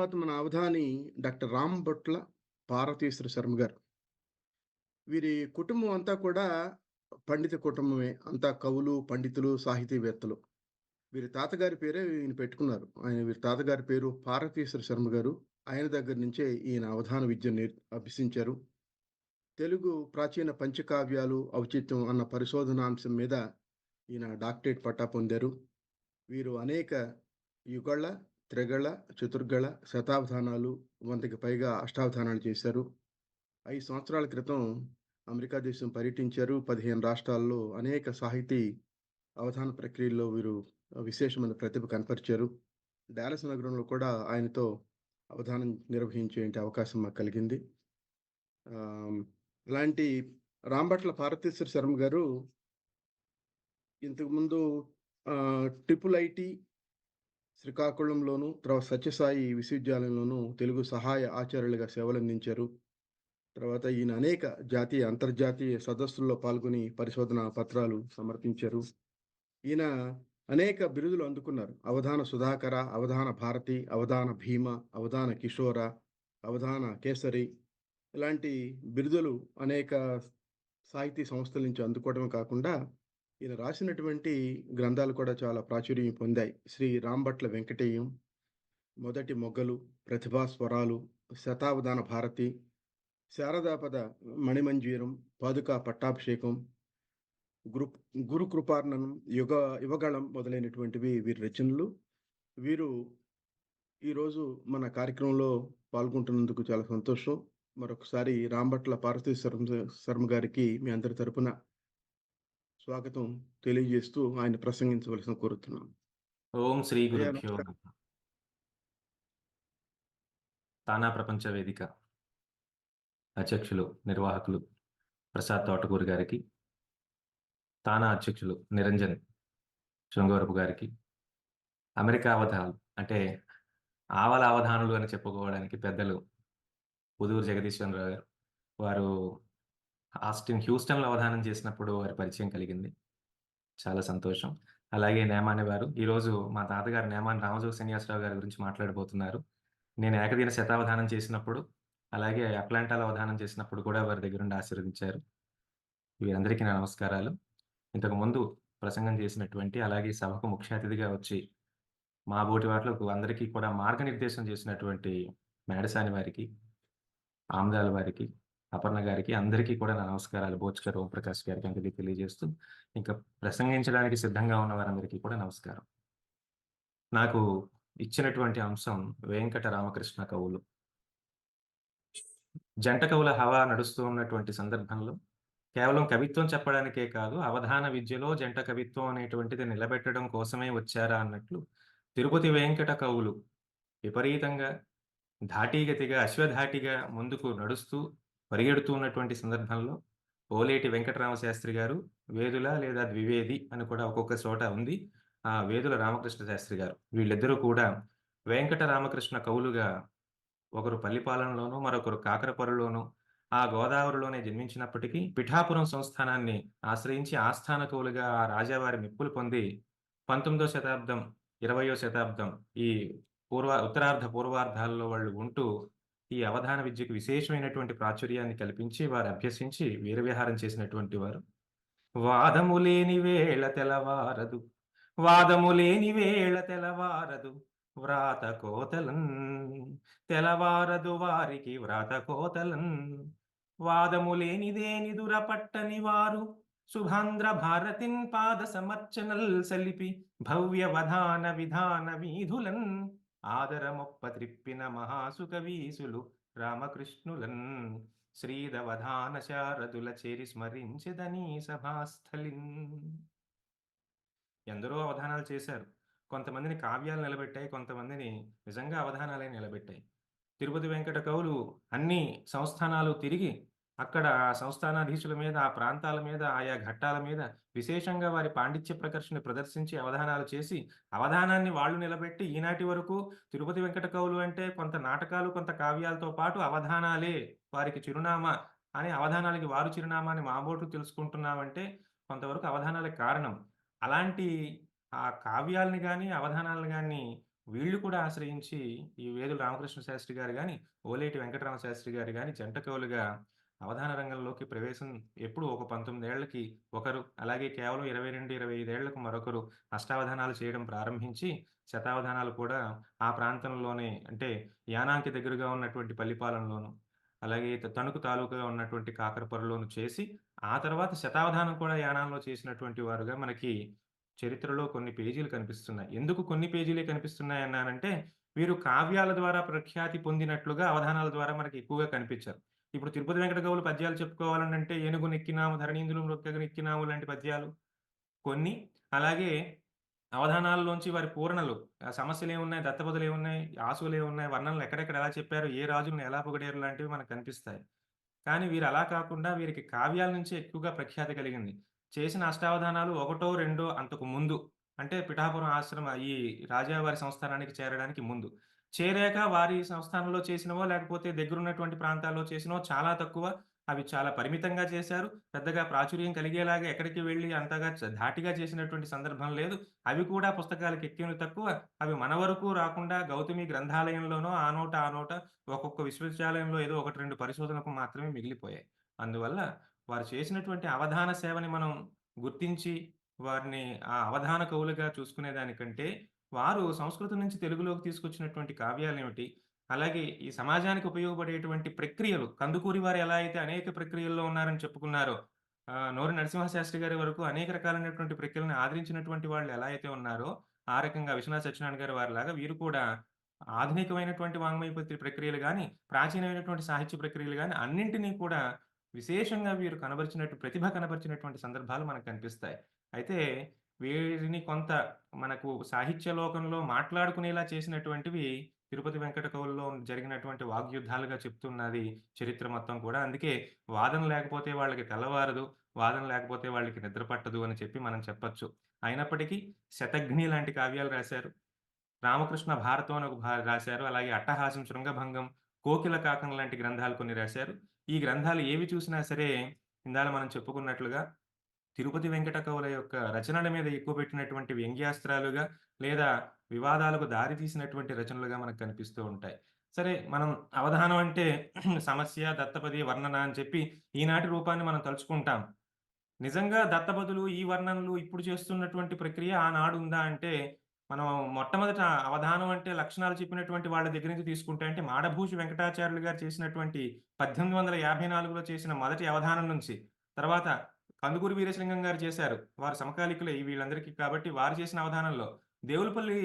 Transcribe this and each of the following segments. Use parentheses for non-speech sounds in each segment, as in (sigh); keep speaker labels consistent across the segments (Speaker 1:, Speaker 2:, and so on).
Speaker 1: తర్వాత మన అవధాని డాక్టర్ రామ్ భట్ల పార్వతీశ్వర శర్మ గారు. వీరి కుటుంబం అంతా కూడా పండిత కుటుంబమే. అంతా కవులు, పండితులు, సాహితీవేత్తలు. వీరి తాతగారి పేరే ఈయన పెట్టుకున్నారు. ఆయన వీరి తాతగారి పేరు పార్వతీశ్వర శర్మ గారు. ఆయన దగ్గర నుంచే ఈయన అవధాన విద్య నేర్ అభ్యసించారు. తెలుగు ప్రాచీన పంచకావ్యాలు, ఔచిత్యం అన్న పరిశోధనాంశం మీద ఈయన డాక్టరేట్ పట్టా పొందారు. వీరు అనేక యుగళ, త్రిగళ, చతుర్గళ, శతావధానాలు, వందకి పైగా అష్టావధానాలు చేశారు. ఐదు సంవత్సరాల క్రితం అమెరికా దేశం పర్యటించారు. 15 రాష్ట్రాల్లో అనేక సాహితీ అవధాన ప్రక్రియల్లో వీరు విశేషమైన ప్రతిభ కనపరిచారు. డాలస్ నగరంలో కూడా ఆయనతో అవధానం నిర్వహించే అవకాశం మాకు కలిగింది. ఆహ్, ఇలాంటి రాంభట్ల పార్వతీశ్వర శర్మ గారు ఇంతకుముందు ట్రిపుల్ ఐటీ శ్రీకాకుళంలోను, తర్వాత సత్యసాయి విశ్వవిద్యాలయంలోను తెలుగు సహాయ ఆచార్యులుగా సేవలందించారు. తర్వాత ఈయన అనేక జాతీయ, అంతర్జాతీయ సదస్సుల్లో పాల్గొని పరిశోధన పత్రాలు సమర్పించారు. ఈయన అనేక బిరుదులు అందుకున్నారు. అవధాన సుధాకర, అవధాన భారతి, అవధాన భీమ, అవధాన కిషోర, అవధాన కేసరి ఇలాంటి బిరుదులు అనేక సాహితీ సంస్థల నుంచి అందుకోవడమే కాకుండా ఈయన రాసినటువంటి గ్రంథాలు కూడా చాలా ప్రాచుర్యం పొందాయి. శ్రీ రాంభట్ల వెంకటేయం, మొదటి మొగ్గలు, ప్రతిభా స్వరాలు, శతావధాన భారతి, శారదాపద మణిమంజీరం, పాదుకా పట్టాభిషేకం, గురు గురుకృపార్ణనం యుగ యువగళం మొదలైనటువంటివి వీరి రచనలు. వీరు ఈరోజు మన కార్యక్రమంలో పాల్గొంటున్నందుకు చాలా సంతోషం. మరొకసారి రాంభట్ల పార్వతీశ్వర శర్మ గారికి మీ అందరి తరపున స్వాగతం తెలియజేస్తూ ఆయన ప్రసంగించవలసిన కోరుతున్నాం.
Speaker 2: ఓం శ్రీ గురుభ్యో. నమః. తానా ప్రపంచ వేదిక అధ్యక్షులు, నిర్వాహకులు ప్రసాద్ తోటకూరి గారికి, తానా అధ్యక్షులు నిరంజన్ శృంగవరపు గారికి, అమెరికా అవధానాలు అంటే ఆవల అవధానులు అని చెప్పుకోవడానికి పెద్దలు ఉదూరు జగదీశ్వరరావు గారు. వారు ఆస్టిన్ హ్యూస్టన్‌లో అవధానం చేసినప్పుడు వారి పరిచయం కలిగింది. చాలా సంతోషం. అలాగే నేమాని వారు ఈరోజు మా తాతగారు నేమాని రామజోగ శ్రీనివాసరావు గారి గురించి మాట్లాడబోతున్నారు. నేను ఏకదిన శతావధానం చేసినప్పుడు, అలాగే అట్లాంటాలో అవధానం చేసినప్పుడు కూడా వారి దగ్గరుండి ఆశీర్వదించారు. వీరందరికీ నా నమస్కారాలు. ఇంతకు ముందు ప్రసంగం చేసినటువంటి అలాగే సభకు ముఖ్య అతిథిగా వచ్చి మా బోటి వాట్లకు అందరికీ కూడా మార్గనిర్దేశం చేసినటువంటి మేడసాని వారికి, ఆమ్దాల వారికి, అపర్ణ గారికి అందరికీ కూడా నా నమస్కారాలు. బోచ్కర్ ఓంప్రకాష్ గారికి అందరికీ తెలియజేస్తూ ఇంకా ప్రసంగించడానికి సిద్ధంగా ఉన్న వారందరికీ కూడా నమస్కారం. నాకు ఇచ్చినటువంటి అంశం వెంకట రామకృష్ణ కవులు. జంట కవుల హవా నడుస్తూ ఉన్నటువంటి సందర్భంలో కేవలం కవిత్వం చెప్పడానికే కాదు, అవధాన విద్యలో జంట కవిత్వం అనేటువంటిది నిలబెట్టడం కోసమే వచ్చారా అన్నట్లు తిరుపతి వెంకట కవులు విపరీతంగా ధాటీగతిగా, అశ్వధాటిగా ముందుకు నడుస్తూ పరిగెడుతూ ఉన్నటువంటి సందర్భంలో ఓలేటి వెంకటరామ శాస్త్రి గారు, వేదుల లేదా ద్వివేది అని కూడా ఒక్కొక్క చోట ఉంది. ఆ వేదుల రామకృష్ణ శాస్త్రి గారు. వీళ్ళిద్దరూ కూడా వెంకట రామకృష్ణ కవులుగా ఒకరు పల్లిపాలెంలోను, మరొకరు కాకరపొరలోనూ ఆ గోదావరిలోనే జన్మించినప్పటికీ పిఠాపురం సంస్థానాన్ని ఆశ్రయించి ఆస్థాన కవులుగా ఆ రాజావారి మెప్పులు పొంది 19వ శతాబ్దం, 20వ శతాబ్దం ఈ పూర్వ ఉత్తరార్ధ పూర్వార్ధాల్లో వాళ్ళు ఉంటూ ఈ అవధాన విద్యకు విశేషమైనటువంటి ప్రాచుర్యాన్ని కల్పించి వారు అభ్యసించి వీరవిహారం చేసినటువంటి వారు. వాదము లేని వేళ తెలవారదు, వాదము లేని వేళ తెలవారదు వ్రాత కోతలన్. తెలవారదు వారికి వ్రాత కోతలన్. వాదము లేనిదేని దురపట్టని వారు. శుభాంధ్ర భారతిన్ పాద సమర్చనల్ సలిపి భవ్యవధాన విధాన వీధులన్. ఆదరమొప్ప త్రిప్పిన మహాసుకవీసులు రామకృష్ణులన్ శ్రీదవధాన శారదుల చేరి స్మరించదని సభాస్థలిన్ ఎందరో అవధానాలు చేశారు. కొంతమందిని కావ్యాలు నిలబెట్టాయి. కొంతమందిని నిజంగా అవధానాలే నిలబెట్టాయి. తిరుపతి వెంకట కవులు అన్ని సంస్థానాలు తిరిగి అక్కడ ఆ సంస్థానాధీశుల మీద, ఆ ప్రాంతాల మీద, ఆయా ఘట్టాల మీద విశేషంగా వారి పాండిత్య ప్రకర్షణ ప్రదర్శించి అవధానాలు చేసి, అవధానాన్ని వాళ్ళు నిలబెట్టి ఈనాటి వరకు తిరుపతి వెంకట కవులు అంటే కొంత నాటకాలు, కొంత కావ్యాలతో పాటు అవధానాలే వారికి చిరునామా అని అవధానాలకి వారు చిరునామా అని మాబోటు తెలుసుకుంటున్నామంటే కొంతవరకు అవధానాలే కారణం. అలాంటి ఆ కావ్యాల్ని కానీ అవధానాలను కానీ వీళ్ళు కూడా ఆశ్రయించి ఈ వేదులు రామకృష్ణ శాస్త్రి గారు కానీ ఓలేటి వెంకటరామ శాస్త్రి గారు కానీ జంట కవులుగా అవధాన రంగంలోకి ప్రవేశం ఎప్పుడు ఒక పంతొమ్మిదేళ్ళకి ఒకరు, అలాగే కేవలం 22, 25 ఏళ్ళకు మరొకరు అష్టావధానాలు చేయడం ప్రారంభించి, శతావధానాలు కూడా ఆ ప్రాంతంలోనే అంటే యానాంకి దగ్గరగా ఉన్నటువంటి పల్లిపాలెంలోను, అలాగే తణుకు తాలూకాగా ఉన్నటువంటి కాకరపొరలోను చేసి, ఆ తర్వాత శతావధానం కూడా యానాంలో చేసినటువంటి వారుగా మనకి చరిత్రలో కొన్ని పేజీలు కనిపిస్తున్నాయి. ఎందుకు కొన్ని పేజీలే కనిపిస్తున్నాయన్నానంటే, వీరు కావ్యాల ద్వారా ప్రఖ్యాతి పొందినట్లుగా అవధానాల ద్వారా మనకి ఎక్కువగా కనిపించారు ఇప్పుడు తిరుపతి వెంకట గౌలు పద్యాలు చెప్పుకోవాలంటే 'ఏనుగు నెక్కినాము ధరణీంద్రులు మృక్కగ నెక్కినాము' లాంటి పద్యాలు కొన్ని, అలాగే అవధానాల్లోంచి వారి పూరణలు సమస్యలు ఏమున్నాయి దత్తపదులు ఏమున్నాయి ఆశువులు ఏమున్నాయి వర్ణనలు ఎక్కడెక్కడ ఎలా చెప్పారు, ఏ రాజులను ఎలా పొగడారు లాంటివి మనకు కనిపిస్తాయి. కానీ వీరు అలా కాకుండా వీరికి కావ్యాల నుంచే ఎక్కువగా ప్రఖ్యాతి కలిగింది. చేసిన అష్టావధానాలు ఒకటో, రెండో అంతకు ముందు అంటే పిఠాపురం ఆశ్రమ ఈ రాజావారి సంస్థానానికి చేరడానికి ముందు. చేరాక వారి సంస్థానంలో చేసినవో, లేకపోతే దగ్గరున్నటువంటి ప్రాంతాల్లో చేసినవో చాలా తక్కువ. అవి చాలా పరిమితంగా చేశారు. పెద్దగా ప్రాచుర్యం కలిగేలాగా ఎక్కడికి వెళ్ళి అంతగా చ ధాటిగా చేసినటువంటి సందర్భం లేదు. అవి కూడా పుస్తకాలకు ఎక్కిన తక్కువ. అవి మన వరకు రాకుండా గౌతమి గ్రంథాలయంలోనో ఆ నోట, ఆ నోట ఒక్కొక్క విశ్వవిద్యాలయంలో ఏదో 1, 2 పరిశోధనకు మాత్రమే మిగిలిపోయాయి. అందువల్ల వారు చేసినటువంటి అవధాన సేవని మనం గుర్తించి, వారిని ఆ అవధాన కవులుగా చూసుకునే దానికంటే, వారు సంస్కృతం నుంచి తెలుగులోకి తీసుకొచ్చినటువంటి కావ్యాలు ఏమిటి అలాగే ఈ సమాజానికి ఉపయోగపడేటువంటి ప్రక్రియలు, కందుకూరి వారు ఎలా అయితే అనేక ప్రక్రియల్లో ఉన్నారని చెప్పుకున్నారో, ఆహ్, నరసింహ నరసింహశాస్త్రి గారి వరకు అనేక రకాలైనటువంటి ప్రక్రియలను ఆదరించినటువంటి వాళ్ళు ఎలా అయితే ఉన్నారో, ఆ రకంగా విశ్వనాథ సత్యనారాయణ గారి వారిలాగా వీరు కూడా ఆధునికమైనటువంటి వాంగ్మయపత్రి ప్రక్రియలు కానీ ప్రాచీనమైనటువంటి సాహిత్య ప్రక్రియలు కానీ అన్నింటినీ కూడా విశేషంగా వీరు కనబరిచినట్టు ప్రతిభ కనబరిచినటువంటి సందర్భాలు మనకు కనిపిస్తాయి. అయితే వీరిని కొంత మనకు సాహిత్య లోకంలో మాట్లాడుకునేలా చేసినటువంటివి తిరుపతి వెంకట కవుల్లో జరిగినటువంటి వాగ్యుద్ధాలుగా చెప్తున్నది చరిత్ర మొత్తం కూడా. అందుకే వాదన లేకపోతే వాళ్ళకి తెల్లవారదు, వాదన లేకపోతే వాళ్ళకి నిద్ర పట్టదు అని చెప్పి మనం చెప్పచ్చు అయినప్పటికీ 'శతఘ్ని' లాంటి కావ్యాలు రాశారు. రామకృష్ణ భారతం అని ఒక భా రాశారు. అలాగే 'అట్టహాసం', 'శృంగభంగం', 'కోకిల కాకం' లాంటి గ్రంథాలు కొన్ని రాశారు. ఈ గ్రంథాలు ఏవి చూసినా సరే ఇందాల మనం చెప్పుకున్నట్లుగా తిరుపతి వెంకట కవుల యొక్క రచనల మీద ఎక్కువ పెట్టినటువంటి వ్యంగ్యాస్త్రాలుగా లేదా వివాదాలకు దారి తీసినటువంటి రచనలుగా మనకు కనిపిస్తూ ఉంటాయి. సరే మనం అవధానం అంటే (clears throat) సమస్య, దత్తపది, వర్ణన అని చెప్పి ఈనాటి రూపాన్ని మనం తలుచుకుంటాం. నిజంగా దత్తపదులు, ఈ వర్ణనలు ఇప్పుడు చేస్తున్నటువంటి ప్రక్రియ ఆనాడు ఉందా అంటే, మనం మొట్టమొదట అవధానం అంటే లక్షణాలు చెప్పినటువంటి వాళ్ళ దగ్గర నుంచి తీసుకుంటే అంటే మాడభూషి వెంకటాచార్యులు గారు చేసినటువంటి 1854లో చేసిన మొదటి అవధానం నుంచి, తర్వాత కందుకూరి వీరేశలింగం గారు చేశారు. వారు సమకాలికులే వీళ్ళందరికీ కాబట్టి వారు చేసిన అవధానంలో దేవులపల్లి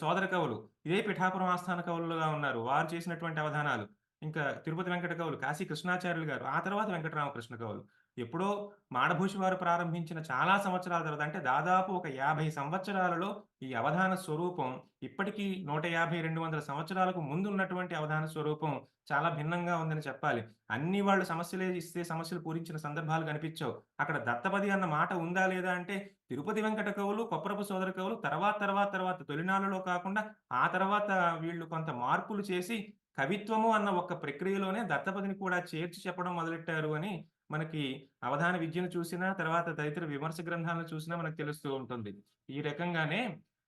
Speaker 2: సోదర కవులు ఇదే పిఠాపురం ఆస్థాన కవులుగా ఉన్నారు. వారు చేసినటువంటి అవధానాలు. ఇంకా తిరుపతి వెంకట కవులు, కాశీ కృష్ణాచార్యులు గారు, ఆ తర్వాత వెంకటరామకృష్ణ కవులు. ఎప్పుడో మాడభూషి వారు ప్రారంభించిన చాలా సంవత్సరాల తర్వాత అంటే దాదాపు ఒక 50 సంవత్సరాలలో ఈ అవధాన స్వరూపం ఇప్పటికీ నూట యాభై రెండు వందల సంవత్సరాలకు ముందు ఉన్నటువంటి అవధాన స్వరూపం చాలా భిన్నంగా ఉందని చెప్పాలి. అన్ని వాళ్ళు సమస్యలే ఇస్తే సమస్యలు పూరించిన సందర్భాలు కనిపించవు. అక్కడ దత్తపది అన్న మాట ఉందా లేదా అంటే తిరుపతి వెంకట కవులు, కొప్పరపు సోదర కవులు తర్వాత, తర్వాత, తర్వాత తొలినాళ్ళలో కాకుండా ఆ తర్వాత వీళ్ళు కొంత మార్పులు చేసి కవిత్వము అన్న ఒక ప్రక్రియలోనే దత్తపదిని కూడా చేర్చి చెప్పడం మొదలెట్టారు అని మనకి అవధాన విద్యను చూసినా, తర్వాత తదితర విమర్శ గ్రంథాలను చూసినా మనకు తెలుస్తూ ఉంటుంది. ఈ రకంగానే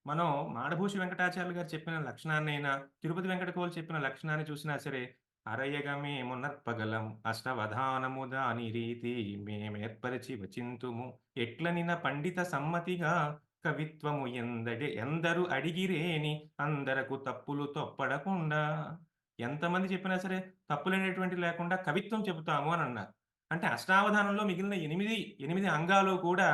Speaker 2: మనం మాడభూషి వెంకటాచార్యులు గారు చెప్పిన లక్షణాన్నైనా, తిరుపతి వెంకటకోలు చెప్పిన లక్షణాన్ని చూసినా సరే, అరయగమేము నర్పగలం అష్టవధానము దాని రీతి మేమేర్పరిచి వచింతుము ఎట్లనిన పండిత సమ్మతిగా కవిత్వము ఎందడి ఎందరు అడిగిరేని అందరకు తప్పులు తొప్పడకుండా ఎంతమంది చెప్పినా సరే తప్పులనేటువంటి లేకుండా కవిత్వం చెబుతాము అని అన్నారు. అంటే అష్టావధానంలో మిగిలిన 8, 8 అంగాలు కూడా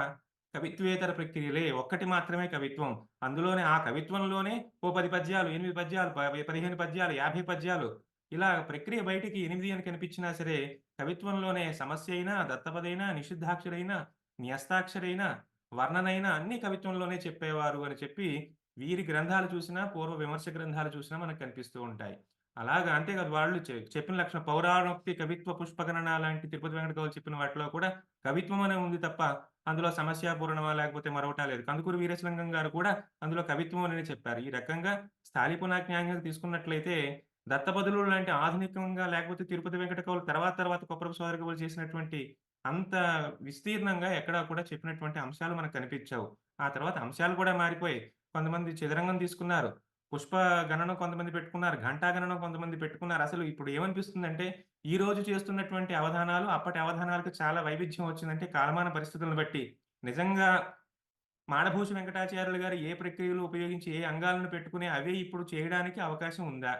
Speaker 2: కవిత్వేతర ప్రక్రియలే. ఒక్కటి మాత్రమే కవిత్వం. అందులోనే ఆ కవిత్వంలోనే ఓ పది పద్యాలు, ఎనిమిది పద్యాలు, పదిహేను పద్యాలు, 50 పద్యాలు ఇలా ప్రక్రియ బయటికి ఎనిమిది అని కనిపించినా సరే కవిత్వంలోనే సమస్య అయినా, దత్తపదైనా, నిషిద్ధాక్షరైనా, న్యస్తాక్షరైనా, వర్ణనైనా అన్ని కవిత్వంలోనే చెప్పేవారు అని చెప్పి వీరి గ్రంథాలు చూసినా, పూర్వ విమర్శ గ్రంథాలు చూసినా మనకు కనిపిస్తూ ఉంటాయి. అలాగా అంతేకాదు వాళ్ళు చెప్పిన లక్షణం పౌరాణోక్తి కవిత్వ పుష్పగణన లాంటి తిరుపతి వెంకట కవులు చెప్పిన వాటిలో కూడా కవిత్వం అనే ఉంది తప్ప అందులో సమస్యాపూరణమా లేకపోతే మరొకటా లేదు. కందుకూరు వీరేశలింగం గారు కూడా అందులో కవిత్వం అని చెప్పారు. ఈ రకంగా స్థాళీపునాజ్ఞాంగా తీసుకున్నట్లయితే దత్తపదులు లాంటి ఆధునికంగా లేకపోతే తిరుపతి వెంకట కవులు తర్వాత, తర్వాత కొప్పరపు సోదర కవులు చేసినటువంటి అంత విస్తీర్ణంగా ఎక్కడా కూడా చెప్పినటువంటి అంశాలు మనకు కనిపించావు ఆ తర్వాత అంశాలు కూడా మారిపోయి కొంతమంది చదరంగం తీసుకున్నారు. పుష్ప గణనం కొంతమంది పెట్టుకున్నారు. ఘంటా గణనం కొంతమంది పెట్టుకున్నారు. అసలు ఇప్పుడు ఏమనిపిస్తుందంటే, ఈ రోజు చేస్తున్నటువంటి అవధానాలు, అప్పటి అవధానాలకు చాలా వైవిధ్యం వచ్చిందంటే కాలమాన పరిస్థితులను బట్టి. నిజంగా మాడభూషి వెంకటాచార్యులు గారు ఏ ప్రక్రియలు ఉపయోగించి, ఏ అంగాలను పెట్టుకుని అవే ఇప్పుడు చేయడానికి అవకాశం ఉందా?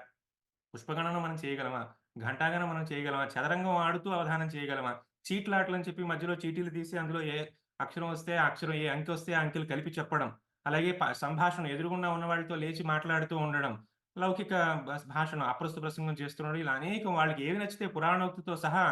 Speaker 2: పుష్పగణనం మనం చేయగలమా? ఘంటాగణం మనం చేయగలమా? చదరంగం ఆడుతూ అవధానం చేయగలమా? చీట్లాటలని చెప్పి మధ్యలో చీటీలు తీసి అందులో ఏ అక్షరం వస్తే ఆ అక్షరం, ఏ అంకె వస్తే ఆ అంకెలు కలిపి చెప్పడం. అలాగే ప సంభాషణ ఎదురుగుండా ఉన్న వాళ్ళతో లేచి మాట్లాడుతూ ఉండడం. లౌకిక బస్ భాషను అప్రస్తుత ప్రసంగం చేస్తుండడం. ఇలా అనేకం వాళ్ళకి ఏవి నచ్చితే పురాణోక్తితో సహా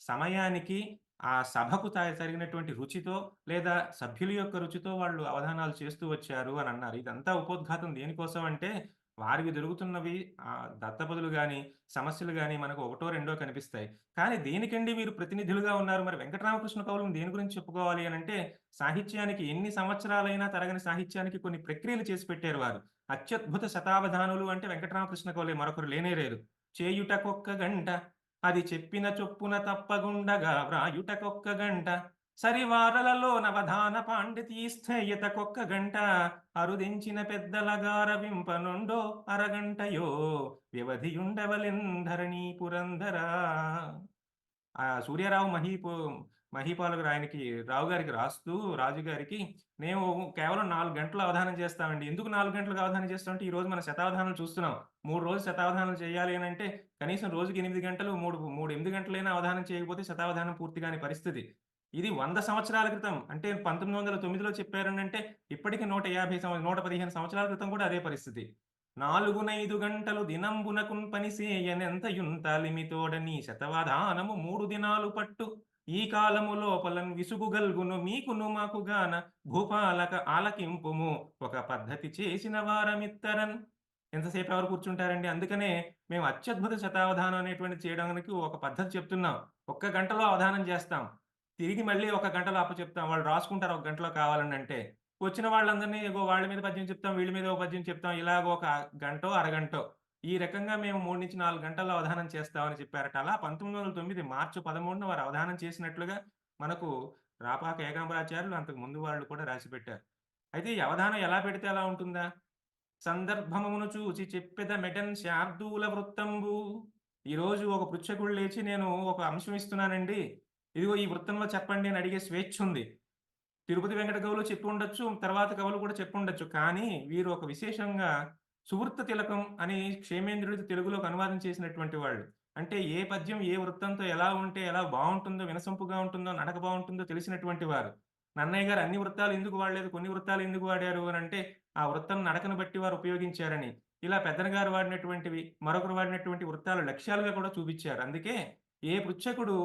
Speaker 2: సమయానికి ఆ సభకు త తగినటువంటి రుచితో లేదా సభ్యుల యొక్క రుచితో వాళ్ళు అవధానాలు చేస్తూ వచ్చారు అని అన్నారు. ఇదంతా ఉపోద్ఘాతం దేనికోసం అంటే వారికి దొరుకుతున్నవి ఆ దత్తపదులు కానీ సమస్యలు కానీ మనకు ఒకటో రెండో కనిపిస్తాయి. కానీ దేనికండి మీరు ప్రతినిధులుగా ఉన్నారు? మరి వెంకటరామకృష్ణ కవులను దేని గురించి చెప్పుకోవాలి అని అంటే సాహిత్యానికి ఎన్ని సంవత్సరాలైనా తరగని సాహిత్యానికి కొన్ని ప్రక్రియలు చేసి పెట్టారు వారు. అత్యద్భుత శతావధానులు అంటే వెంకటరామకృష్ణ కవులే మరొకరు లేనేరేరు చేయుటకొక్క గంట అది చెప్పిన చొప్పున తప్పగుండగా వ్రాయుటకొక్క గంట సరివారలలో నవధాన పాండితీ కొక్క గంట అరుదించిన పెద్దల గారవింపనుండో అరగంటయో వ్యవధియుండవలెన్ ధరణీ పురంధరా ఆ సూర్యారావు మహీపు మహీపాలకు ఆయనకి రావు గారికి రాస్తూ రాజుగారికి మేము కేవలం నాలుగు గంటలు అవధానం చేస్తామండి. ఎందుకు నాలుగు గంటలకు అవధానం చేస్తామంటే ఈరోజు మనం శతావధానాలు చూస్తున్నాం. మూడు రోజులు శతావధానాలు చేయాలి అని అంటే కనీసం రోజుకి ఎనిమిది గంటలు, మూడు మూడు ఎనిమిది గంటలైనా అవధానం చేయకపోతే శతావధానం పూర్తి కాని పరిస్థితి. ఇది వంద సంవత్సరాల క్రితం అంటే 1909లో చెప్పారనంటే ఇప్పటికి 150 సంవ 115 సంవత్సరాల క్రితం కూడా అదే పరిస్థితి. నాలుగునైదు గంటలు దినంబునకున్ పని సేయనెంతయుంతాలిమితోడ నీ శతవధానము మూడు దినాలు పట్టు. ఈ కాలము లోపలన్ విసుగు గల్గును మీకును మాకుగాన భూపాలక ఆలకింపుము ఒక పద్ధతి చేసిన వారమిత్తరన్. ఎంతసేపు ఎవరు కూర్చుంటారండి? అందుకనే మేము అత్యద్భుత శతావధానం అనేటువంటి చేయడానికి ఒక పద్ధతి చెప్తున్నాం. ఒక్క గంటలో అవధానం చేస్తాం. తిరిగి మళ్ళీ ఒక గంటలో అప్పచెప్తాం. వాళ్ళు రాసుకుంటారు ఒక గంటలో కావాలనంటే. వచ్చిన వాళ్ళందరినీ వాళ్ళ మీద పద్యం చెప్తాం, వీళ్ళ మీద ఒక పద్యం చెప్తాం. ఇలాగ ఒక గంటో, అరగంటో ఈ రకంగా మేము 3-4 గంటల్లో అవధానం చేస్తామని చెప్పారట. అలా 1909 మార్చి 13న వారు అవధానం చేసినట్లుగా మనకు రాపాక ఏకాంబరాచార్యులు అంతకు ముందు వాళ్ళు కూడా రాసిపెట్టారు. అయితే ఈ అవధానం ఎలా పెడితే ఎలా ఉంటుందా? సందర్భమును చూచి చెప్పెదమెటన్ శార్దూల వృత్తంబు. ఈరోజు ఒక పృచ్ఛకుడు లేచి నేను ఒక అంశం ఇస్తున్నానండి. ఇదిగో ఈ వృత్తంలో చెప్పండి అని అడిగే స్వేచ్ఛ ఉంది. తిరుపతి వెంకట కవులు చెప్పుండొచ్చు. తర్వాత కవులు కూడా చెప్పి ఉండొచ్చు కానీ వీరు ఒక విశేషంగా సువృత్త తిలకం అని క్షేమేంద్రుడి తెలుగులోకి అనువాదం చేసినటువంటి వాళ్ళు. అంటే ఏ పద్యం ఏ వృత్తంతో ఎలా ఉంటే ఎలా బాగుంటుందో వినసొంపుగా ఉంటుందో, నడక బాగుంటుందో తెలిసినటువంటి వారు. నన్నయ్య గారు అన్ని వృత్తాలు ఎందుకు వాడలేదు, కొన్ని వృత్తాలు ఎందుకు వాడారు అంటే ఆ వృత్తం నడకను బట్టి వారు ఉపయోగించారని. ఇలా పెద్దనగారు వాడినటువంటివి, మరొకరు వాడినటువంటి వృత్తాలు లక్ష్యాలుగా కూడా చూపించారు అందుకే ఏ పృచ్ఛకుడు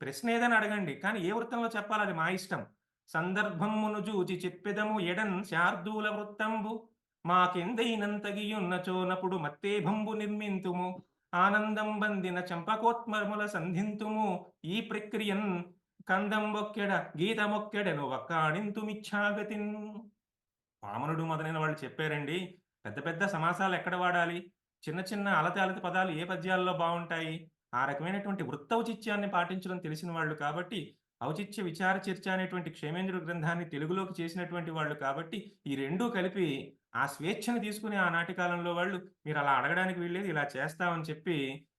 Speaker 2: ప్రశ్న ఏదైనా అడగండి. కానీ ఏ వృత్తంలో చెప్పాలి అది మా ఇష్టం. సందర్భమును జూచి చెప్పెదము ఎడన్ శార్దూల వృత్తంబు. మాకెందైనంతగియున్నచోనపుడు మత్తేభంబు నిర్మింతుము. ఆనందం బందిన చంపకోత్మర్ముల సంధింతుము. ఈ ప్రక్రియన్ కందంబొక్కెడ గీతమొక్కెడను వక్కాణింతుమిచ్ఛాగతిన్. వామనుడు మొదలైన వాళ్ళు చెప్పారండి. పెద్ద పెద్ద సమాసాలు ఎక్కడ వాడాలి? చిన్న చిన్న అలతి అలతి పదాలు ఏ పద్యాల్లో బాగుంటాయి ఆ రకమైనటువంటి వృత్తౌచిత్యాన్ని పాటించడం తెలిసిన వాళ్ళు కాబట్టి ఔచిత్య విచార చర్చ అనేటువంటి క్షేమేంద్రుడి గ్రంథాన్ని తెలుగులోకి చేసినటువంటి వాళ్ళు కాబట్టి ఈ రెండూ కలిపి ఆ స్వేచ్ఛను తీసుకుని ఆనాటి కాలంలో వాళ్ళు మీరు అలా అడగడానికి వీళ్ళేది ఇలా చేస్తామని చెప్పి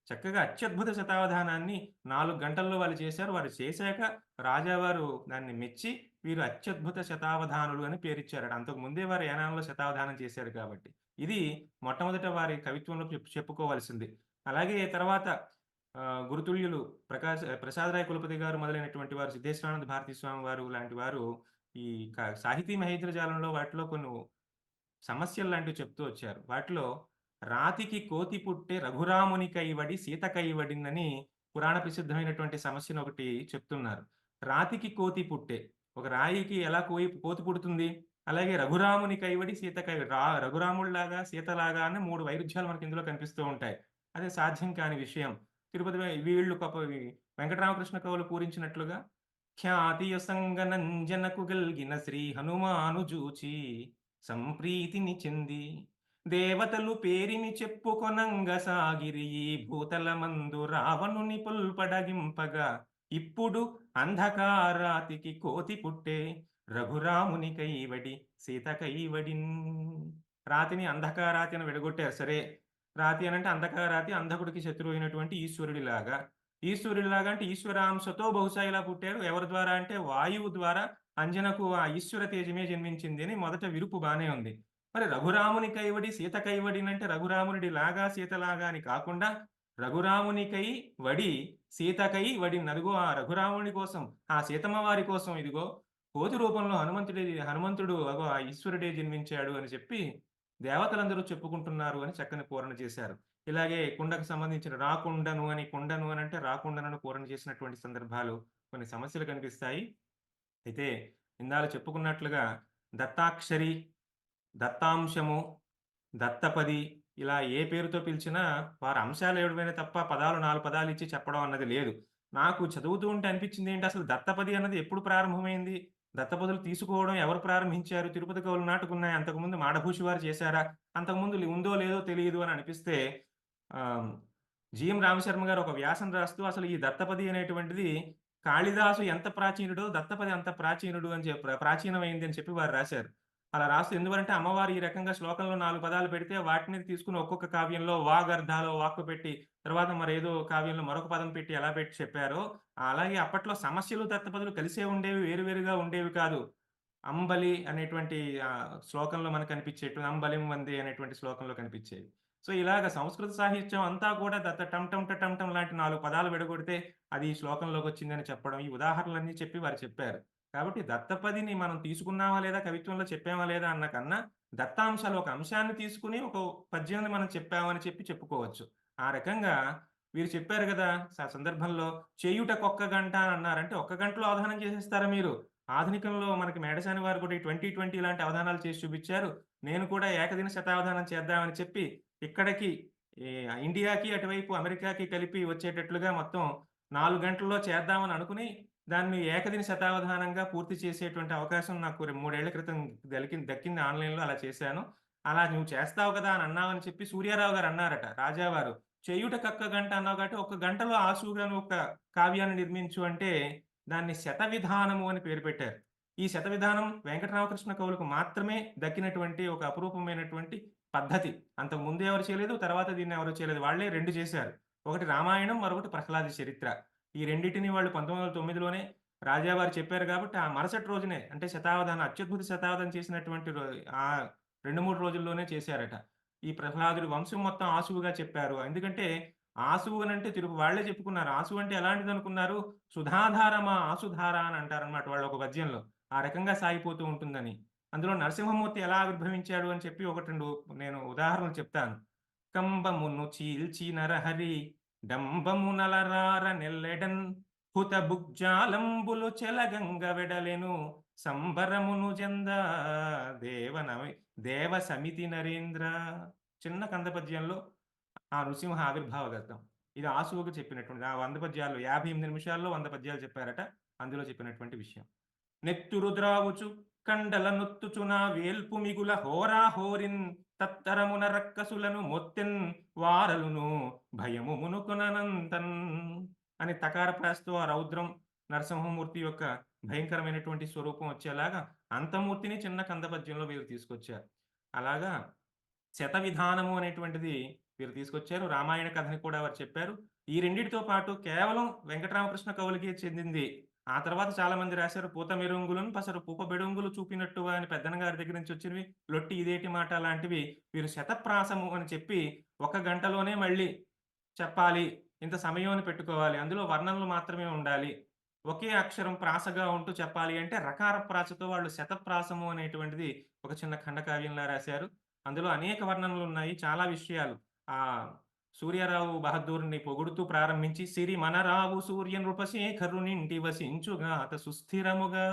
Speaker 2: చక్కగా అత్యద్భుత శతావధానాన్ని నాలుగు గంటల్లో వాళ్ళు చేశారు. వారు చేశాక రాజావారు దాన్ని మెచ్చి వీరు అత్యద్భుత శతావధానులు అని పేరిచ్చారట. అంతకు ముందే వారు ఏనాంలో శతావధానం చేశారు కాబట్టి. ఇది మొట్టమొదట వారి కవిత్వంలో చెప్ చెప్పుకోవాల్సింది. అలాగే తర్వాత గురుతుల్యులు ప్రకాశ్ ప్రసాదరాయ కులపతి గారు మొదలైనటువంటి వారు, సిద్ధేశ్వరానంద భారతీ స్వామి వారు లాంటి వారు ఈ సాహితీ మహేంద్రజాలంలో వాటిలో కొన్ని సమస్యలు లాంటివి చెప్తూ వచ్చారు. వాటిలో రాతికి కోతి పుట్టే రఘురాముని కైవడి సీత కైవడిందని పురాణ ప్రసిద్ధమైనటువంటి సమస్యను ఒకటి చెప్తున్నారు. రాతికి కోతి పుట్టే ఒక రాయికి ఎలా కోయి కోతి పుడుతుంది? అలాగే రఘురాముని కైవడి సీత కై రా రఘురాముడిలాగా, సీతలాగా అని మూడు వైరుధ్యాలు మనకి ఇందులో కనిపిస్తూ ఉంటాయి. అదే సాధ్యం కాని విషయం. తిరుపతి వీళ్ళు కప వెంకటరామకృష్ణ కవులు పూరించినట్లుగా ఖ్యాతియొసంగనంజనకు గల్గిన శ్రీ హనుమాను జూచి సంప్రీతిని చెంది దేవతలు పేరిని చెప్పుకొనంగ సాగిరి ఈ భూతలమందు రావణుని పుల్పడగింపగా ఇప్పుడు అంధకారాతికి కోతి పుట్టే రఘురాముని కైవడి సీత కైవడిన్. రాతిని అంధకారాతిని విడగొట్టారు. సరే రాతి అని అంటే అంధకారాతి అంధకుడికి శత్రువు అయినటువంటి ఈశ్వరుడిలాగా. ఈశ్వరుడిలాగా అంటే ఈశ్వరాంశతో బహుశా ఇలా పుట్టారు. ఎవరి ద్వారా అంటే వాయువు ద్వారా అంజనకు ఆ ఈశ్వర తేజమే జన్మించింది అని మొదట విరుపు బానే ఉంది. మరి రఘురాముని కైవడి సీత కైవడినంటే రఘురాముడి లాగా సీతలాగా అని కాకుండా రఘురామునికై వడి సీతకై వడి నలుగు ఆ రఘురాముని కోసం ఆ సీతమ్మ వారి కోసం ఇదిగో కోతి రూపంలో హనుమంతుడి హనుమంతుడు అగో ఆ ఈశ్వరుడే జన్మించాడు అని చెప్పి దేవతలందరూ చెప్పుకుంటున్నారు అని చక్కని పూరణ చేశారు. ఇలాగే కుండకు సంబంధించిన రాకుండను అని కుండను అని అంటే రాకుండనను పూరణ చేసినటువంటి సందర్భాలు కొన్ని సమస్యలు కనిపిస్తాయి. అయితే ఇందాక చెప్పుకున్నట్లుగా దత్తాక్షరి దత్తాంశము దత్తపది ఇలా ఏ పేరుతో పిలిచినా వారి అంశాలు ఏడువైనా తప్ప పదాలు నాలుగు పదాలు ఇచ్చి చెప్పడం అన్నది లేదు. నాకు చదువుతూ ఉంటే అనిపించింది ఏంటి? అసలు దత్తపది అన్నది ఎప్పుడు ప్రారంభమైంది? దత్తపదులు తీసుకోవడం ఎవరు ప్రారంభించారు? తిరుపతి కవులు నాటుకున్నాయి. అంతకుముందు మాడభూషి వారు చేశారా? అంతకుముందు ఉందో లేదో తెలియదు అని అనిపిస్తే జిఎం రామశర్మ గారు ఒక వ్యాసం రాస్తూ అసలు ఈ దత్తపది అనేటువంటిది కాళిదాసు ఎంత ప్రాచీనుడో దత్తపది అంత ప్రాచీనుడు అని చెప్పి ప్రాచీనమైంది అని చెప్పి వారు రాశారు. అలా రాస్తూ ఎందుకంటే అమ్మవారు ఈ రకంగా శ్లోకంలో నాలుగు పదాలు పెడితే వాటిని తీసుకుని ఒక్కొక్క కావ్యంలో వాగర్ధాలో వాక్కు పెట్టి తర్వాత మరి ఏదో కావ్యంలో మరొక పదం పెట్టి ఎలా పెట్టి చెప్పారో అలాగే అప్పట్లో సమస్యలు దత్తపదులు కలిసే ఉండేవి వేరువేరుగా ఉండేవి కాదు. అంబలి అనేటువంటి శ్లోకంలో మనకు కనిపించేటువంటి అంబలిం వంది అనేటువంటి శ్లోకంలో కనిపించేవి. సో ఇలాగ సంస్కృత సాహిత్యం అంతా కూడా దత్త టమ్ టమ్ టమ్ టమ్ లాంటి నాలుగు పదాలు విడగొడితే అది ఈ శ్లోకంలోకి వచ్చిందని చెప్పడం ఈ ఉదాహరణలన్నీ చెప్పి వారు చెప్పారు. కాబట్టి దత్తపదిని మనం తీసుకున్నామా లేదా కవిత్వంలో చెప్పామా లేదా అన్న కన్నా దత్తాంశాలు ఒక అంశాన్ని తీసుకుని ఒక పద్యాన్ని మనం చెప్పామని చెప్పి చెప్పుకోవచ్చు. ఆ రకంగా వీరు చెప్పారు కదా ఆ సందర్భంలో చేయుటకు ఒక్క గంట అని అన్నారంటే ఒక్క గంటలో అవధానం చేసేస్తారా మీరు? ఆధునికంలో మనకి మేడసాని వారు కూడా ట్వంటీ ట్వంటీ లాంటి అవధానాలు చేసి చూపించారు. నేను కూడా ఏకదిన శతావధానం చేద్దామని చెప్పి ఇక్కడికి ఇండియాకి అటువైపు అమెరికాకి కలిపి వచ్చేటట్లుగా మొత్తం నాలుగు గంటల్లో చేద్దామని అనుకుని దాన్ని ఏకదిన శతావధానంగా పూర్తి చేసేటువంటి అవకాశం నాకు మూడేళ్ళ క్రితం దలికి దక్కింది ఆన్లైన్లో అలా చేశాను. అలా నువ్వు చేస్తావు కదా అని అన్నావని చెప్పి సూర్యారావు గారు అన్నారట రాజావారు. చేయుటకక్క గంట అన్నావు కాబట్టి ఒక గంటలో ఆసుగాను ఒక కావ్యాన్ని నిర్మించు అంటే దాన్ని శత విధానము అని పేరు పెట్టారు. ఈ శత విధానం వెంకటరామకృష్ణ కవులకు మాత్రమే దక్కినటువంటి ఒక అపురూపమైనటువంటి పద్ధతి. అంతకు ముందు ఎవరు చేయలేదు తర్వాత దీన్ని ఎవరు చేయలేదు వాళ్ళే రెండు చేశారు. ఒకటి రామాయణం మరొకటి ప్రహ్లాద చరిత్ర. ఈ రెండింటిని వాళ్ళు పంతొమ్మిది వందల తొమ్మిదిలోనే రాజావారు చెప్పారు కాబట్టి ఆ మరుసటి రోజునే అంటే శతావధానం అత్యద్భుత శతావధానం చేసినటువంటి ఆ రెండు మూడు రోజుల్లోనే చేశారట. ఈ ప్రహ్లాదుడి వంశం మొత్తం ఆసువుగా చెప్పారు. ఎందుకంటే ఆసువు అని అంటే తిరుగు వాళ్ళే చెప్పుకున్నారు. ఆసు అంటే ఎలాంటిది అనుకున్నారు? సుధాధారమా ఆసుధార అని అంటారనమాట వాళ్ళు ఒక పద్యంలో. ఆ రకంగా సాగిపోతూ ఉంటుందని. అందులో నరసింహమూర్తి ఎలా ఆవిర్భవించాడు అని చెప్పి ఒకటి రెండు నేను ఉదాహరణలు చెప్తాను. కంబమును చీల్చి నరహరి డంబము నలరార నెల్లెడన్ హుత బుగ్జాలంబులు చెలగంగ వెడలెను సంబరమును జంద దేవన దేవ సమితి నరేంద్ర చిన్న కంద పద్యంలో ఆ నృసింహ ఆవిర్భావ గతం ఇది ఆసువుకు చెప్పినటువంటి ఆ వంద పద్యాలు యాభై ఎనిమిది నిమిషాల్లో వంద పద్యాలు చెప్పారట అందులో చెప్పినటువంటి విషయం. నెత్తు ద్రావుచు కండల నొత్తుచున వేల్పు మిగుల హోరా హోరిన్ తత్తరమున రక్కసులను మొత్తెన్ వారలును భయము మునుకునంతన్ అని తకార ప్రాస్తో ఆ రౌద్రం నరసింహమూర్తి యొక్క భయంకరమైనటువంటి స్వరూపం వచ్చేలాగా అంతమూర్తిని చిన్న కందపద్యంలో వీరు తీసుకొచ్చారు. అలాగా శత విధానము అనేటువంటిది వీరు తీసుకొచ్చారు. రామాయణ కథని కూడా వారు చెప్పారు. ఈ రెండింటితో పాటు కేవలం వెంకటరామకృష్ణ కవులకి చెందింది. ఆ తర్వాత చాలా మంది రాశారు పూత మెరుంగులను పసరు పూప బెడుంగులు చూపినట్టు అని పెద్దన గారి దగ్గర నుంచి వచ్చినవి లొట్టి ఇదేటి మాట లాంటివి వీరు శతప్రాసము అని చెప్పి ఒక గంటలోనే మళ్ళీ చెప్పాలి ఇంత సమయం అని పెట్టుకోవాలి. అందులో వర్ణనలు మాత్రమే ఉండాలి. ఒకే అక్షరం ప్రాసగా ఉంటూ చెప్పాలి అంటే రకార ప్రాసతో వాళ్ళు శతప్రాసము అనేటువంటిది ఒక చిన్న ఖండకావ్యంలా రాశారు. అందులో అనేక వర్ణనలు ఉన్నాయి చాలా విషయాలు. ఆ సూర్యరావు బహదూర్ని పొగుడుతూ ప్రారంభించి సిరి మనరావు సూర్య నృపశేఖరునింటి వసించుగా అత సుస్థిరముగా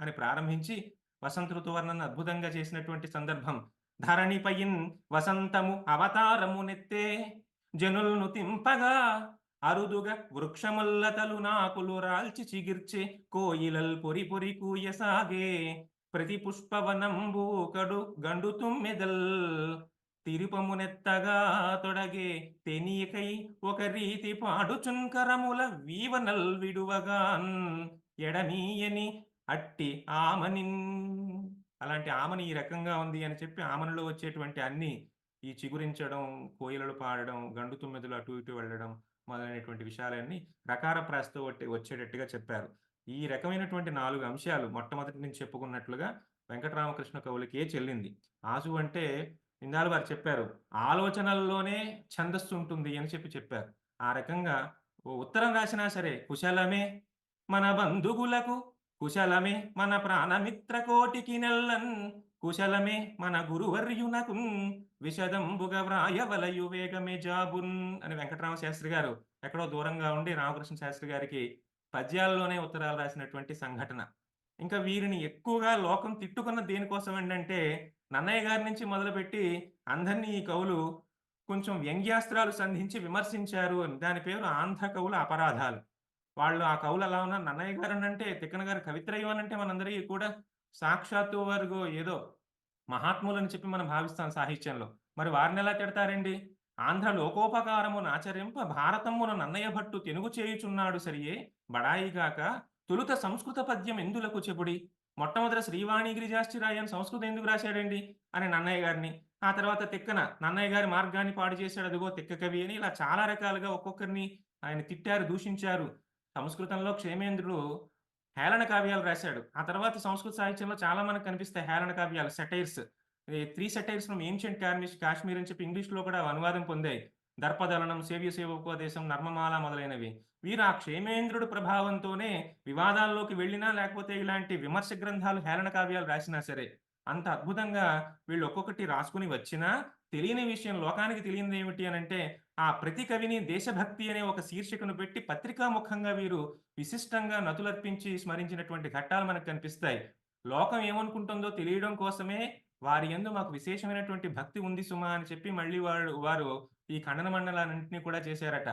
Speaker 2: అని ప్రారంభించి వసంత ఋతువర్ణన అద్భుతంగా చేసినటువంటి సందర్భం. ధరణిపయిన్ వసంతము అవతారము నెత్తే జనులను తింపగా అరుదుగా వృక్షముల్లతలు నాకులు రాల్చి చిగిర్చే కోయిలల్ పొరి పొరి కూయసాగే ప్రతి పుష్పవనంబు కడు గండు తుమ్మెదల్. తిరుపమునెత్తగా తొడగే తెనీకై ఒక రీతి పాడుచున్కరముల వీవనల్ విడువగాన్. ఎడనీయని అట్టి ఆమనిన్. అలాంటి ఆమని ఈ రకంగా ఉంది అని చెప్పి ఆమనులో వచ్చేటువంటి అన్ని ఈ చిగురించడం, కోయిలలు పాడడం, గండు తుమ్మెదలు అటు ఇటు వెళ్ళడం మొదలైనటువంటి విషయాలన్నీ రకార ప్రాసతో వచ్చేటట్టుగా చెప్పారు. ఈ రకమైనటువంటి నాలుగు అంశాలు మొట్టమొదటి నుంచి చెప్పుకున్నట్లుగా వెంకటరామకృష్ణ కవులకే చెల్లింది. ఆసు అంటే ఇందాలు వారు చెప్పారు. ఆలోచనల్లోనే ఛందస్సు ఉంటుంది అని చెప్పి చెప్పారు. ఆ రకంగా ఓ ఉత్తరం రాసినా సరే కుశలమే మన బంధువులకు, కుశలమే మన ప్రాణమిత్ర కోటికి నెల్లన్, కుశలమే మన గురువర్యునకు విషదంబుగ వ్రాయవలయు వేగమే జాబున్ అని వెంకటరామ శాస్త్రి గారు ఎక్కడో దూరంగా ఉండి రామకృష్ణ శాస్త్రి గారికి పద్యాల్లోనే ఉత్తరాలు రాసినటువంటి సంఘటన. ఇంకా వీరిని ఎక్కువగా లోకం తిట్టుకున్న దేనికోసం ఏంటంటే, నన్నయ్య గారి నుంచి మొదలుపెట్టి అందరినీ ఈ కవులు కొంచెం వ్యంగ్యాస్త్రాలు సంధించి విమర్శించారు అని. దాని పేరు ఆంధ్ర కవుల అపరాధాలు. వాళ్ళు ఆ కవులు అలా ఉన్నారు నన్నయ్య గారనంటే, తిక్కన గారి కవిత్రయం అనంటే మనందరికీ కూడా సాక్షాత్తు వర్గో ఏదో మహాత్ములని చెప్పి మనం భావిస్తాం సాహిత్యంలో. మరి వారినెలా తిడతారండి? ఆంధ్ర లోకోపకారమునాచరింప భారతమ్మున నన్నయ్య భట్టు తెనుగు చేయుచున్నాడు సరియే బడాయిగాక తొలుత సంస్కృత పద్యం ఎందులకు చెపుడి మొట్టమొదట శ్రీవాణి గిరిజాస్తిరాయన్ సంస్కృతం ఎందుకు రాశాడండి అని నన్నయ్య గారిని ఆ తర్వాత తిక్కన నన్నయ్య గారి మార్గాన్ని పాడు చేశాడు అదిగో తిక్క కవి అని ఇలా చాలా రకాలుగా ఒక్కొక్కరిని ఆయన తిట్టారు దూషించారు సంస్కృతంలో క్షేమేంద్రుడు హేళన కావ్యాలు రాశాడు. ఆ తర్వాత సంస్కృత సాహిత్యంలో చాలా మనకు కనిపిస్తాయి హేళన కావ్యాలు satires. Three satires from ancient కార్మిష్ Kashmir అని చెప్పి ఇంగ్లీష్లో కూడా అనువాదం పొందాయి. దర్పదలనం సేవ్య సేవోపదేశం నర్మమాల మొదలైనవి. వీరు ఆ క్షేమేంద్రుడు ప్రభావంతోనే వివాదాల్లోకి వెళ్ళినా లేకపోతే ఇలాంటి విమర్శ గ్రంథాలు హేళన కావ్యాలు రాసినా సరే అంత అద్భుతంగా వీళ్ళు ఒక్కొక్కటి రాసుకుని వచ్చినా తెలియని విషయం లోకానికి తెలియనిది ఏమిటి అని అంటే ఆ ప్రతి కవిని దేశభక్తి అనే ఒక శీర్షికను పెట్టి పత్రికాముఖంగా వీరు విశిష్టంగా నతులర్పించి స్మరించినటువంటి ఘట్టాలు మనకు కనిపిస్తాయి. లోకం ఏమనుకుంటుందో తెలియడం కోసమే వారి యందు మాకు విశేషమైనటువంటి భక్తి ఉంది సుమా అని చెప్పి మళ్ళీ వాళ్ళు వారు ఈ ఖండన మండలాన్నింటినీ కూడా చేశారట.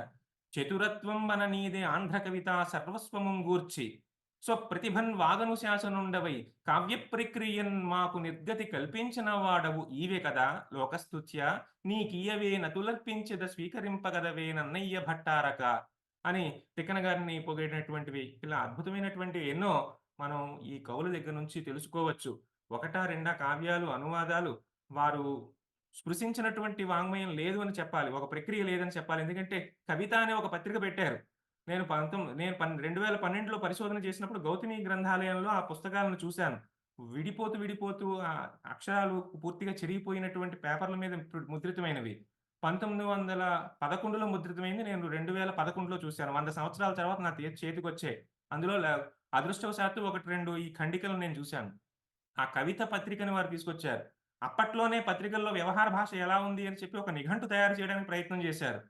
Speaker 2: చతురత్వం మన నీదే ఆంధ్ర కవిత సర్వస్వము గూర్చి. స్వప్రతిభన్ వాదను శాసనుండవై కావ్య ప్రక్రియన్ మాకు నిర్గతి కల్పించిన వాడవు ఈవే కదా? లోకస్తుత్య నీకీయవే నతులర్పించద స్వీకరింపగదవే నన్నయ్య భట్టారక. అని తిక్కన గారిని పొగిడినటువంటివి ఇలా అద్భుతమైనటువంటి ఎన్నో మనం ఈ కవుల దగ్గర నుంచి తెలుసుకోవచ్చు. ఒకటా రెండా కావ్యాలు అనువాదాలు వారు స్పృశించినటువంటి వాంగ్మయం లేదు అని చెప్పాలి. ఒక ప్రక్రియ లేదని చెప్పాలి. ఎందుకంటే కవిత అనే ఒక పత్రిక పెట్టారు. నేను పంతొమ్మిది నేను పన్ రెండు వేల పన్నెండులో పరిశోధన చేసినప్పుడు గౌతమి గ్రంథాలయంలో ఆ పుస్తకాలను చూశాను. విడిపోతూ విడిపోతూ ఆ అక్షరాలు పూర్తిగా చెరిగిపోయినటువంటి పేపర్ల మీద ముద్రితమైనవి. పంతొమ్మిది వందల పదకొండులో ముద్రితమైంది. నేను రెండు వేల పదకొండులో చూశాను. వంద సంవత్సరాల తర్వాత నా చేతికి వచ్చాయి అందులో అదృష్టవశాత్తు ఒకటి రెండు ఈ ఖండికలు నేను చూశాను. ఆ కవిత పత్రికని వారు తీసుకొచ్చారు. అప్పట్లోనే పత్రికల్లో వ్యవహార భాష ఎలా ఉంది అని చెప్పి ఒక నిఘంటు తయారు చేయడానికి ప్రయత్నం చేశారు.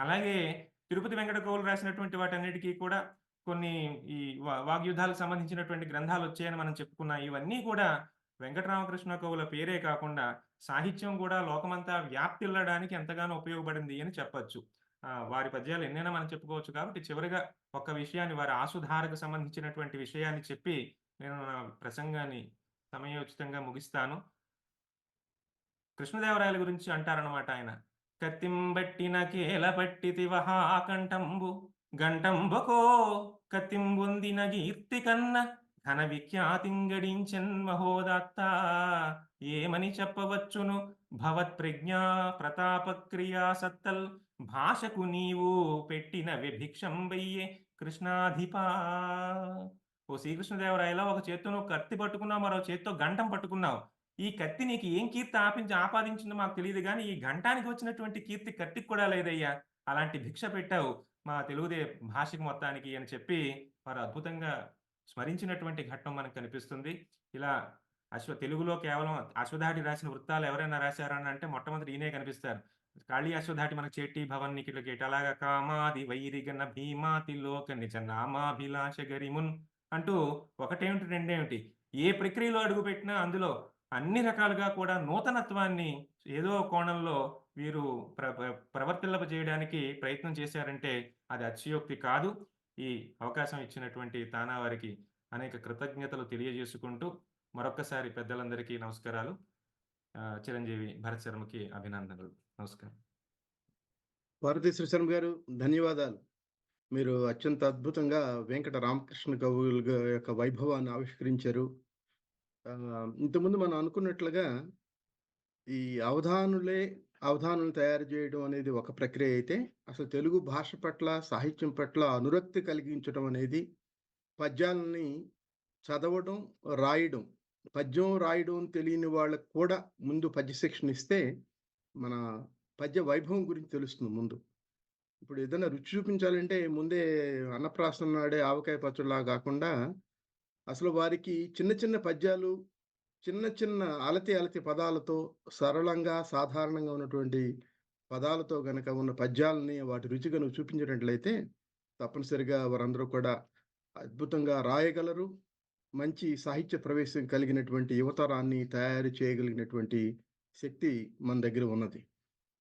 Speaker 2: అలాగే తిరుపతి వెంకట కవులు రాసినటువంటి వాటన్నిటికీ కూడా కొన్ని ఈ వా- వాగ్యుద్ధాలకు సంబంధించినటువంటి గ్రంథాలు వచ్చాయని మనం చెప్పుకున్నాం. ఇవన్నీ కూడా వెంకటరామకృష్ణ కవుల పేరే కాకుండా సాహిత్యం కూడా లోకమంతా వ్యాప్తిల్లడానికి ఎంతగానో ఉపయోగపడింది అని చెప్పొచ్చు. ఆ, వారి పద్యాలు ఎన్నైనా మనం చెప్పుకోవచ్చు కాబట్టి చివరిగా ఒక విషయాన్ని వారి ఆసుధారకు సంబంధించినటువంటి విషయాన్ని చెప్పి నేను నా ప్రసంగాన్ని సమయోచితంగా ముగిస్తాను. కృష్ణదేవరాయల గురించి అంటారనమాట ఆయన. కత్తింబట్టిన కేల పట్టితివహా కంఠంబు గంటంబకో కత్తింబొందిన కీర్తి కన్న ఘన విఖ్యాతింగడించన్ మహోదత్త. ఏమని చెప్పవచ్చును? భవత్ ప్రజ్ఞా సత్తల్ భాషకు నీవు పెట్టిన విభిక్షంబయ్యే కృష్ణాధిపా. ఓ శ్రీకృష్ణదేవరాయల ఒక చేత్తో నువ్వు కత్తి పట్టుకున్నావు మరో చేత్తో గంటం పట్టుకున్నావు. ఈ కత్తి నీకు ఏం కీర్తి ఆపించి ఆపాదించిందో మాకు తెలియదు కానీ ఈ ఘంటానికి వచ్చినటువంటి కీర్తి కత్తికి కూడా లేదయ్యా. అలాంటి భిక్ష పెట్టావు మా తెలుగుదే భాషకు మొత్తానికి అని చెప్పి వారు అద్భుతంగా స్మరించినటువంటి ఘట్టం మనకు కనిపిస్తుంది. ఇలా అశ్వ తెలుగులో కేవలం అశ్వధాటి రాసిన వృత్తాలు ఎవరైనా రాశారని అంటే మొట్టమొదటి ఈయనే కనిపిస్తారు. కాళీ అశ్వధాటి మనకు చేటి భవన్ నిఖిలకేట అలాగా కామాది వైరిగన భీమాతి లోక నిజ నామాభిలాష గరిమున్ అంటూ ఒకటేమిటి రెండేమిటి? ఏ ప్రక్రియలో అడుగుపెట్టినా అందులో అన్ని రకాలుగా కూడా నూతనత్వాన్ని ఏదో కోణంలో వీరు ప్ర ప్రవర్తిల్లప చేయడానికి ప్రయత్నం చేశారంటే అది అతిశయోక్తి కాదు. ఈ అవకాశం ఇచ్చినటువంటి తానా వారికి అనేక కృతజ్ఞతలు తెలియజేసుకుంటూ మరొక్కసారి పెద్దలందరికీ నమస్కారాలు. చిరంజీవి భరత్ శర్మకి అభినందనలు. నమస్కారం.
Speaker 1: భారతి శ్రీశర్మ గారు ధన్యవాదాలు. మీరు అత్యంత అద్భుతంగా వెంకట రామకృష్ణ కవుల యొక్క వైభవాన్ని ఆవిష్కరించారు. ఇంతకుముందు మనం అనుకున్నట్లుగా ఈ అవధానులే అవధానులు తయారు చేయడం అనేది ఒక ప్రక్రియ అయితే, అసలు తెలుగు భాష పట్ల, సాహిత్యం పట్ల అనురక్తి కలిగించడం అనేది పద్యాలని చదవడం, రాయడం. పద్యం రాయడం తెలియని వాళ్ళకు కూడా ముందు పద్య శిక్షణ ఇస్తే, మన పద్య వైభవం గురించి తెలుస్తుంది ముందు. ఇప్పుడు ఏదైనా రుచి చూపించాలంటే ముందే అన్నప్రాసన నాడే ఆవకాయ పచ్చడిలా కాకుండా అసలు వారికి చిన్న చిన్న పద్యాలు, చిన్న చిన్న అలతి అలతి పదాలతో సరళంగా, సాధారణంగా ఉన్నటువంటి పదాలతో గనక ఉన్న పద్యాలని వాటి రుచి గనుక చూపించినట్లయితే, తప్పనిసరిగా వారందరూ కూడా అద్భుతంగా రాయగలరు. మంచి సాహిత్య ప్రవేశం కలిగినటువంటి యువతరాన్ని తయారు చేయగలిగినటువంటి శక్తి మన దగ్గర ఉన్నది.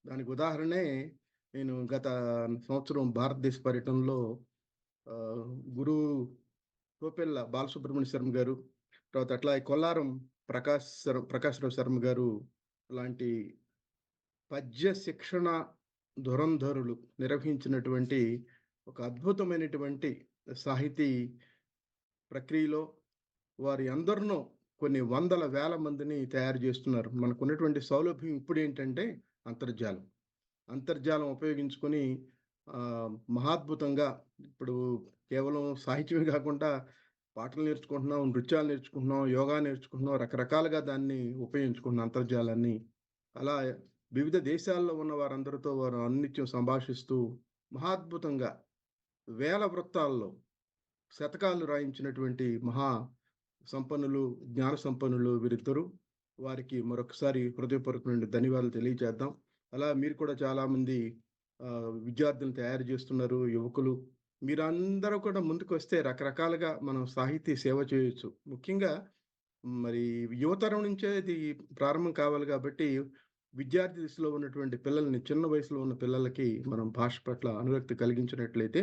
Speaker 1: దానికి ఉదాహరణే నేను గత సంవత్సరం భారతదేశ పర్యటనలో గురువు కోపెల్ల బాలసుబ్రహ్మణ్య శర్మ గారు, తర్వాత అట్లా కొల్లారం ప్రకాశ్ ప్రకాశ్‌రావు శర్మ గారు లాంటి పద్య శిక్షణ ధురంధరులు నిర్వహించినటువంటి ఒక అద్భుతమైనటువంటి సాహితీ ప్రక్రియలో వారి అందరినో కొన్ని వందల వేల మందిని తయారు చేస్తున్నారు. మనకున్నటువంటి సౌలభ్యం ఇప్పుడు ఏంటంటే అంతర్జాలం. అంతర్జాలం ఉపయోగించుకొని మహాద్భుతంగా ఇప్పుడు కేవలం సాహిత్యమే కాకుండా పాటలు నేర్చుకుంటున్నాం, నృత్యాలు నేర్చుకుంటున్నాం, యోగా నేర్చుకుంటున్నాం. రకరకాలుగా దాన్ని ఉపయోగించుకుంటున్నాం అంతర్జాలాన్ని. అలా వివిధ దేశాల్లో ఉన్న వారందరితో వారు అన్నిత్యం సంభాషిస్తూ మహాద్భుతంగా వేల వృత్తాల్లో శతకాలు రాయించినటువంటి మహా సంపన్నులు, జ్ఞాన సంపన్నులు వీరిద్దరూ. వారికి మరొకసారి హృదయపూర్వకమైన ధన్యవాదాలు తెలియజేద్దాం. అలా మీరు కూడా చాలామంది ఆహ్, విద్యార్థులను తయారు చేస్తున్నారు, యువకులు. మీరందరూ కూడా ముందుకు వస్తే రకరకాలుగా మనం సాహితీ సేవ చేయొచ్చు. ముఖ్యంగా మరి యువతరం నుంచే ఇది ప్రారంభం కావాలి కాబట్టి, విద్యార్థి దశలో ఉన్నటువంటి పిల్లల్ని చిన్న వయసులో ఉన్న పిల్లలకి మనం భాష పట్ల అనురక్తి కలిగించినట్లయితే,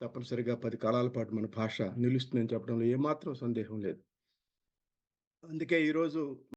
Speaker 1: తప్పనిసరిగా పది కాలాల పాటు మన భాష నిలుస్తుందని చెప్పడంలో ఏమాత్రం సందేహం లేదు. అందుకే ఈరోజు